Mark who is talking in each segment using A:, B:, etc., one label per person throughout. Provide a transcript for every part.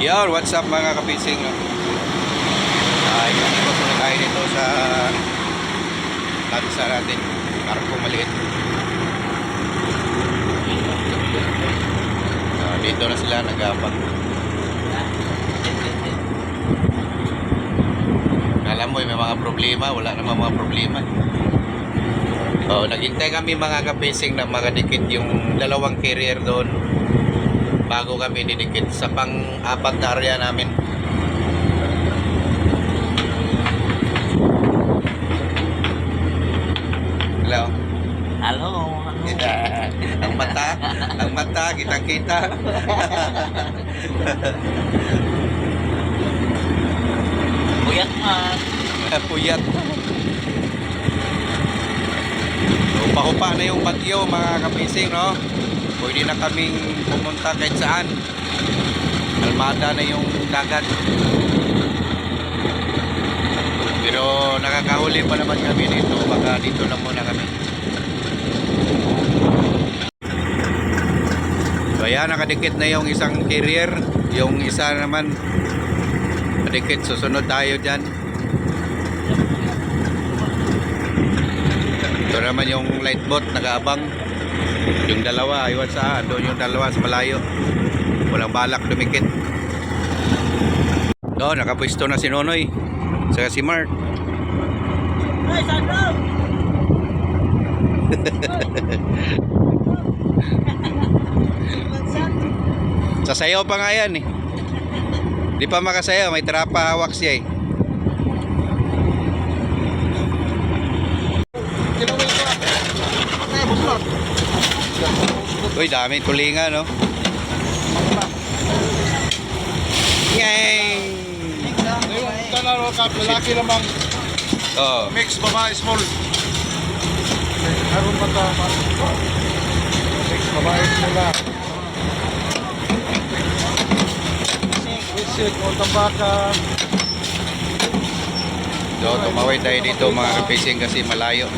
A: Yo, what's up mga kapising? Ay, ikot muna tayo dito sa lansa natin. Barko maliit. Ah, dito na sila nagabang. Alam mo, may mga problema. Wala namang mga problema. Oh, naghintay kami mga kapising na mga dikit yung dalawang carrier doon bago kami didikit sa pang-apat na area namin. Hello.
B: Halo.
A: ang mata, ang mata, kitang-kita.
B: Buyat man.
A: Puyat. Upa-upa na yung bagyo mga kapising, no? Pwede na kaming pumunta kahit saan. Almada na yung dagat. Pero nakakahuli pa naman kami dito. Baka dito na muna kami. So ayan, nakadikit na yung isang carrier. Yung isa naman, nakadikit. Susunod tayo dyan. Ito naman yung light boat, nag-aabang. Yung dalawa, aywan saan. Doon yung dalawa sa malayo. Walang balak dumikit. Doon, nakapwesto na si Nonoy. Saka si Mark.
B: Ay, Sandro!
A: Sasayaw pa nga yan eh. Di pa makasayaw, may trapa hawak siya eh. Uy, daming tulinga no. Yang.
C: Yung talaro ka, lalaki lamang
A: Oh.
C: mix, babae, small. Harun pa ta, mix, babae, small. Visit, o tambaka.
A: So, tumawid tayo dito mga kapissing kasi malayo.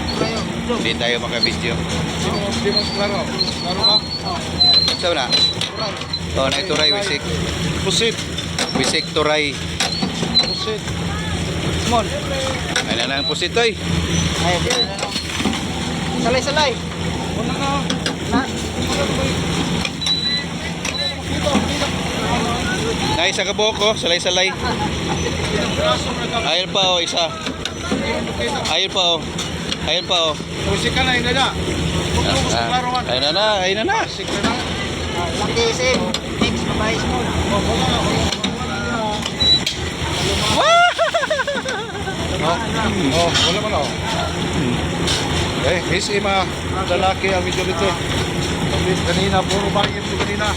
A: Hindi tayo makabidyo.
C: Di mo, klaro. Klaro ka?
A: So na. Oh, na turay wisik.
C: Pusit.
A: Wisik turay.
C: Pusit.
B: Small.
A: Ay na lang pusitoy.
B: Ay, di na. Salay-salay.
C: Ano na?
B: Na.
A: Na isa ka salay-salay.
C: Braso na ka.
A: Ayun pa oh, isa. Ayun pa oh. Ayun pa oh.
C: Pusit ka na, hindi na. Mo gusto klaro
A: Ah,
C: ka.
A: ayun na na, ayun na na.
C: Pusit ka na.
B: Laki isim. Mix, babae, small.
C: Oh, oh, wala man ako. Eh, miss Ima, lalaki ang medyo dito. Kanina, puro bahay ito kanina.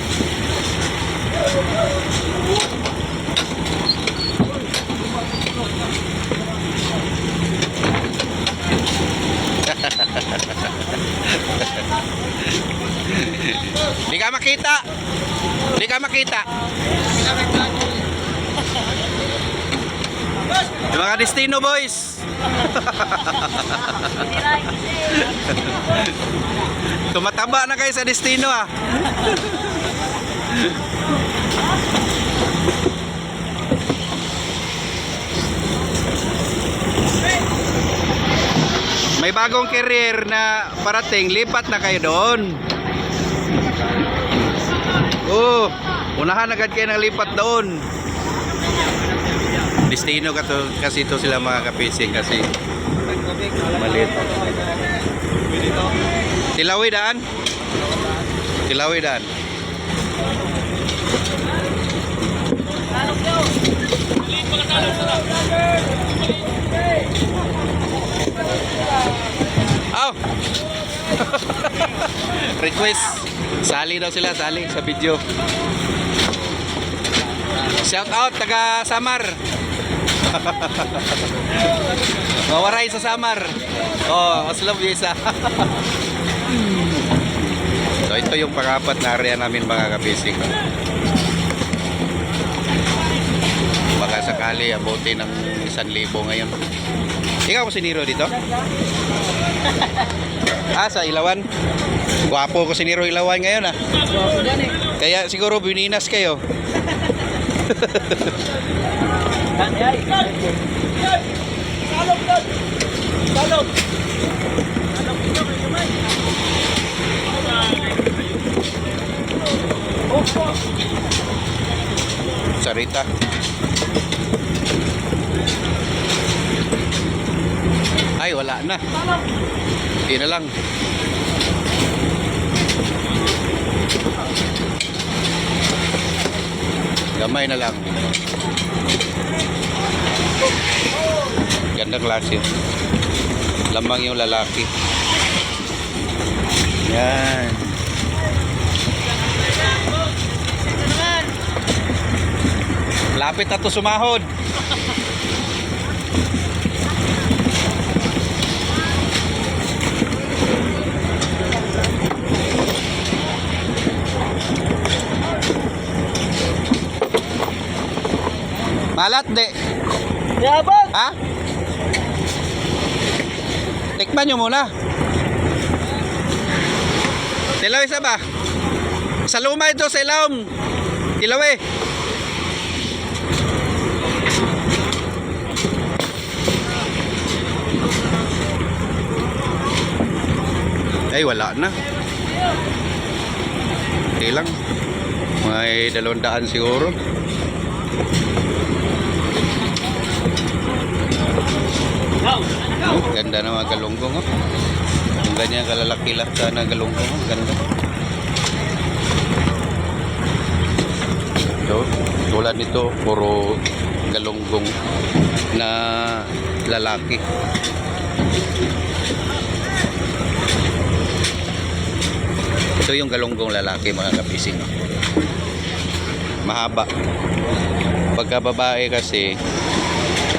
A: Di ka makita. Di ka makita. Yung mga destino boys. Tumataba na kayo sa destino ah. May bagong career na parating, lipat na kayo doon. Oh, unahan agad kayo ng lipat doon. Destino ka to, kasi ito sila mga kapising kasi maliit. Tilawi daan? Tilawi daan. Oh! Request. Sali daw sila, sali sa video. Shout out taga Samar. Mawaray sa Samar. Oh, you isa. so ito yung pangapat na area namin mga kabising. Baka sakali abuti ng 1,000 ngayon. Ikaw ko si Nero dito? ah, sa Ilawan? Gwapo ko si Nero Ilawan ngayon ah. Kaya siguro bininas kayo. Sarita. Ay, wala na. Hindi na lang. Gamay na lang. Ganda klase. Lamang yung lalaki. Yan. Lapit na to sumahod. Malat de.
B: Yabang!
A: Ha? Tikman nyo muna. Silaw isa ba? Sa luma ito sa ilawom. Ilaw eh. Ay, wala na. Okay lang. May dalawang daan siguro. Oh, ganda ng mga galunggong oh. Yung ganyan kalalaki lang na galunggong oh. Ganda. So, tulad nito, puro galunggong na lalaki. Ito yung galunggong lalaki mga kapising. Mahaba. Pagka babae kasi,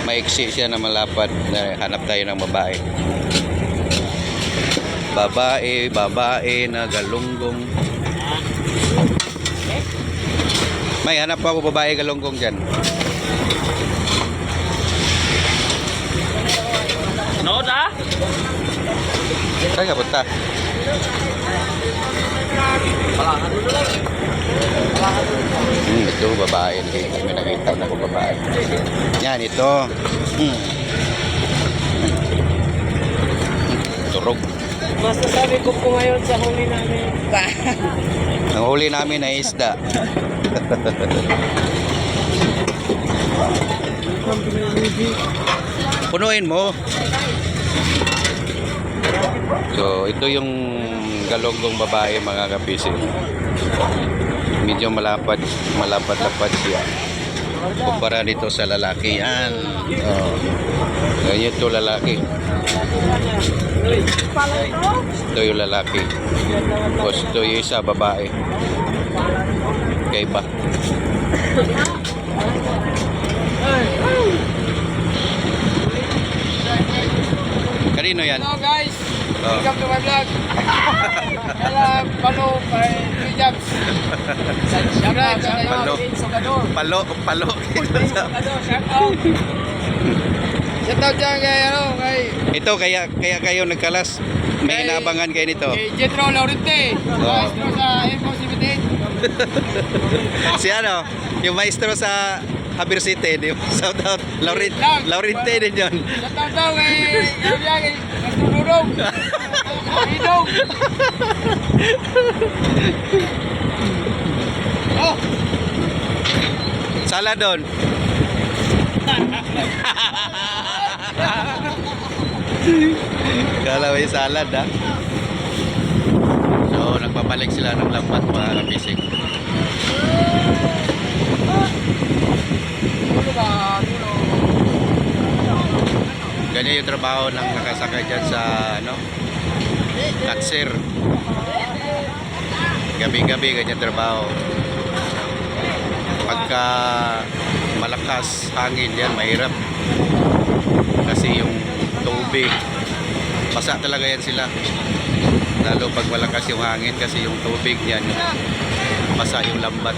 A: maiksi siya na malapad na hanap tayo ng babae babae babae na galunggong may hanap pa ako babae galunggong dyan
B: Nood ah!
A: saan ka punta? Hmm, ito babae. Nakita, may nakita na ko babae. Yan ito. Hmm. turog
B: Masasabi ko po ngayon sa huli namin.
A: ang huli namin ay isda. Punuin mo so ito yung galonggong babae mga kapisi. Medyo malapad malapad-lapad siya kumpara dito sa lalaki. Yan. Oh. ganyan ito lalaki. Ito yung lalaki. Tapos ito yung isa babae. Kaiba. Kanino yan?
B: Hello guys!
A: Oh.
B: Welcome to my vlog! Hello, Palo, kay Jobs. Shout out sa kayo,
A: Palo. Palo palo
B: Sogador, shout out! Shout out dyan kay, ano, kay,
A: ito kaya kaya kayo nagkalas may
B: Kay-
A: inabangan kayo nito
B: kay Jetro Laurente. Maestro sa Airport 78.
A: si ano yung maestro sa Haber City di ba? shout out Laurit
B: Lang.
A: Laurinte din yun
B: Shout out daw kay, Dudong. Idong. Oh,
A: sala doon Kala may salad ha. So nagbabalik sila ng lambat mga kapising.
B: ano ba, ano,
A: Ganyan yung trabaho ng nakasakay dyan sa ano, Katsir. Gabi-gabi ganyan trabaho. Pagka malakas hangin yan, mahirap. Kasi yung tubig, basa talaga yan sila. Lalo pag malakas yung hangin kasi yung tubig yan, basa yung lambat.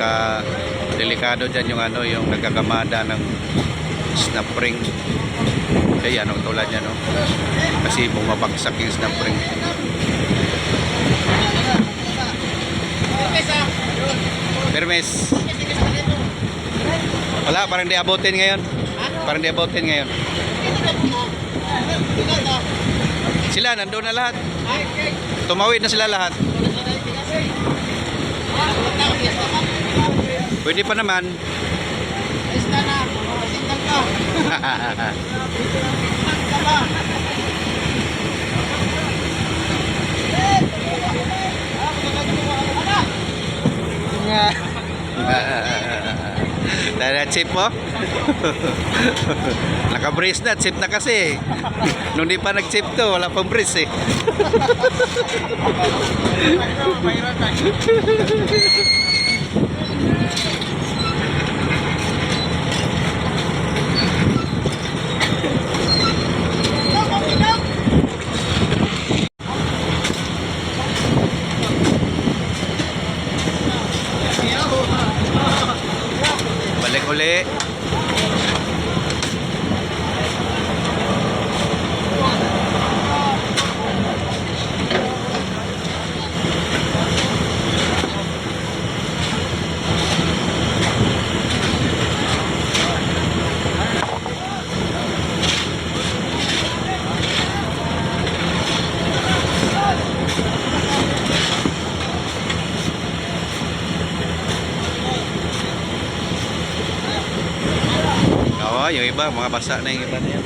A: Ka delikado dyan yung ano, yung nagkakamada ng snap ring. Kaya ano, tulad niya, no? Kasi bumabagsak yung snap ring. Permes. Wala, parang di abutin ngayon. Parang di abutin ngayon. Sila, nandun na lahat. Tumawid na sila lahat. Pwede pa naman. Dahil na chip mo? Naka-brace na, chip na kasi. Nung di pa nag-chip to, wala pang brace eh. Uli. Oo, yung iba, mga basa na yung iba na yan.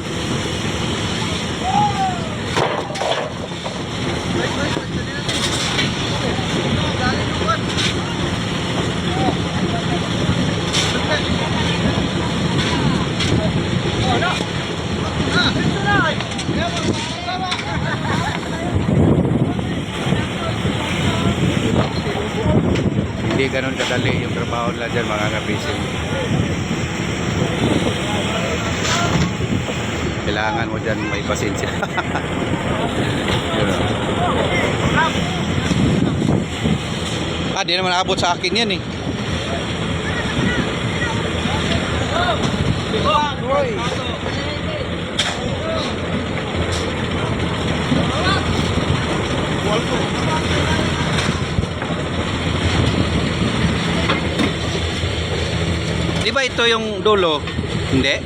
A: Hindi ganun kadali yung trabaho nila dyan mga kapising. Kailangan mo dyan may pasensya. Ah, di naman abot sa akin yan eh. Di ba ito yung dulo? Hindi?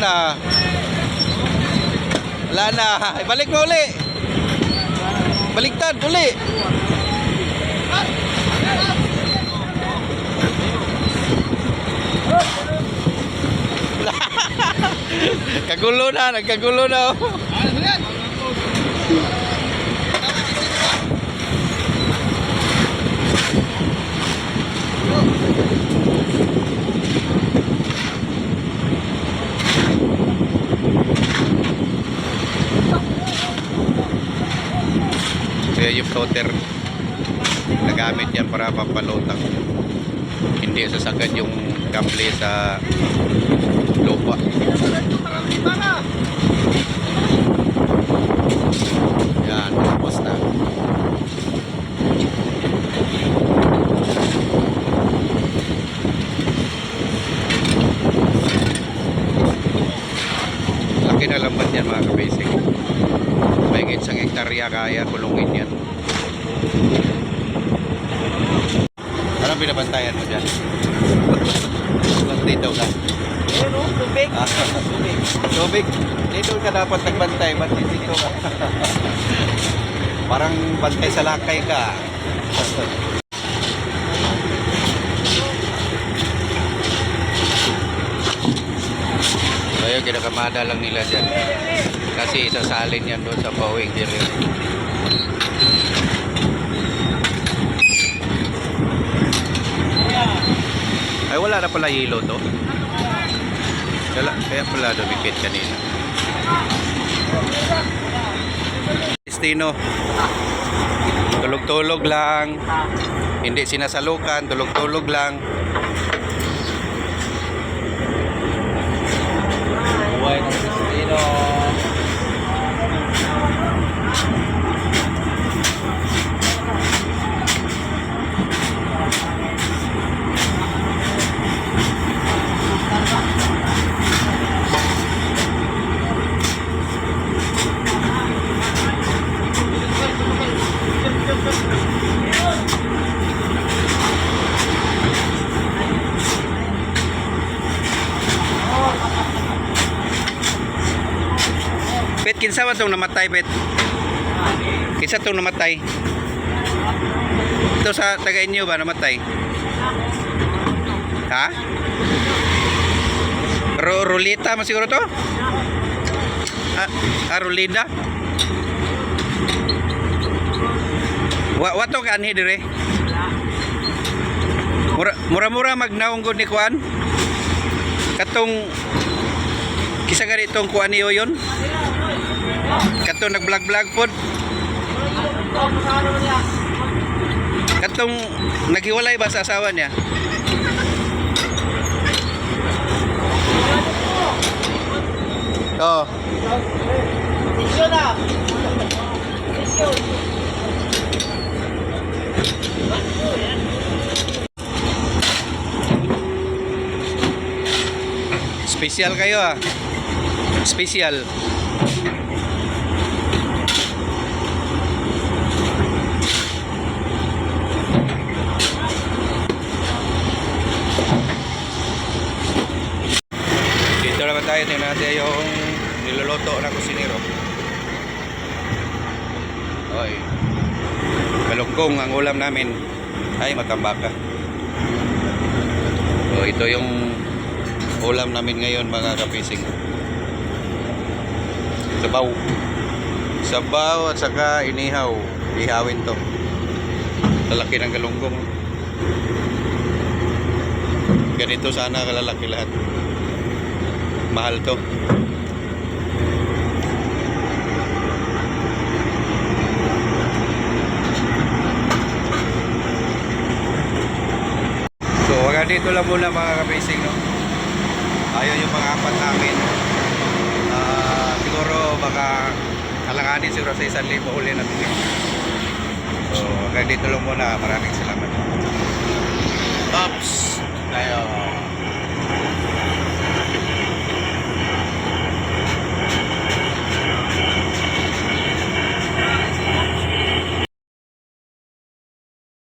A: Na. Wala na. Balik mo uli. Baliktad uli. Kagulo na, nagkagulo na. oh. Kaya yung floater nagamit yan para pampalutang. Hindi sasagad yung kable sa lupa. Yan, tapos na. Laki na lambat yan mga kabasic. Mahigit isang hektarya kaya kulungin yan. Anong binabantayan mo dyan? Dito ka.
B: Tubig.
A: Ah, tubig. Tubig. Dito ka dapat nagbantay, ba't dito ka? Parang bantay sa lakay ka. Ayun, kinakamada lang nila dyan. Kasi isasalin yan doon sa Bawing Diri. Ay, wala na pala yelo to. Kaya, kaya pala dumikit kanina. Destino. Tulog-tulog lang. Hindi sinasalukan, tulog-tulog lang.
B: Buhay ng Kristino.
A: Itong namatay, Pet? Kinsa itong namatay? Ito sa taga inyo ba namatay? Ha? Ro Rolita mo siguro to? Ah, ah Rolida? Wa wato ka anhi dire? Mura mura-mura magnaong gud ni kuan. Katong kisa gani tong kuan niyo yon? Katong nag-vlog-vlog pod. Katong naghiwalay ba sa asawa niya? Oh. Special kayo ah. Special. Dito naman tayo, tingnan natin yung niluluto na kusinero. Oy. Malunggong ang ulam namin. Ay, matambaka. So, ito yung ulam namin ngayon mga kapising. Sabaw. Sabaw at saka inihaw. Ihawin to. Lalaki ng galunggong. Ganito sana kalalaki lahat. Mahal to. So, hanggang dito lang muna mga kabasing, no? Ayun yung mga apat namin. Ah, siguro baka kalanganin siguro sa isang libo uli natin. So, hanggang dito lang muna. Maraming salamat. Tops! Tayo.